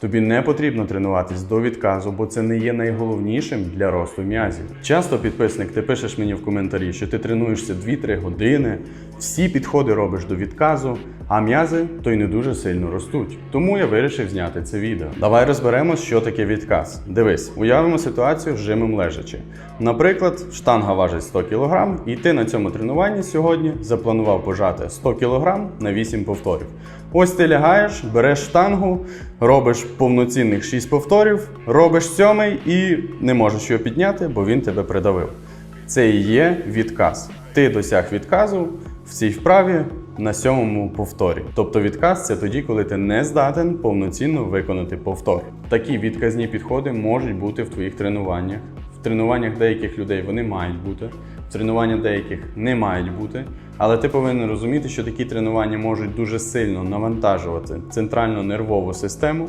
Тобі не потрібно тренуватись до відказу, бо це не є найголовнішим для росту м'язів. Часто підписник, ти пишеш мені в коментарі, що ти тренуєшся 2-3 години, всі підходи робиш до відказу, а м'язи то й не дуже сильно ростуть. Тому я вирішив зняти це відео. Давай розберемо, що таке відказ. Дивись, уявимо ситуацію з жимом лежачи. Наприклад, штанга важить 100 кг, і ти на цьому тренуванні сьогодні запланував пожати 100 кг на 8 повторів. Ось ти лягаєш, береш штангу, робиш повноцінних 6 повторів, робиш сьомий і не можеш його підняти, бо він тебе придавив. Це і є відказ. Ти досяг відказу в цій вправі на сьомому повторі. Тобто відказ це тоді, коли ти не здатен повноцінно виконати повтор. Такі відказні підходи можуть бути в твоїх тренуваннях. В тренуваннях деяких людей вони мають бути, в тренуваннях деяких не мають бути. Але ти повинен розуміти, що такі тренування можуть дуже сильно навантажувати центральну нервову систему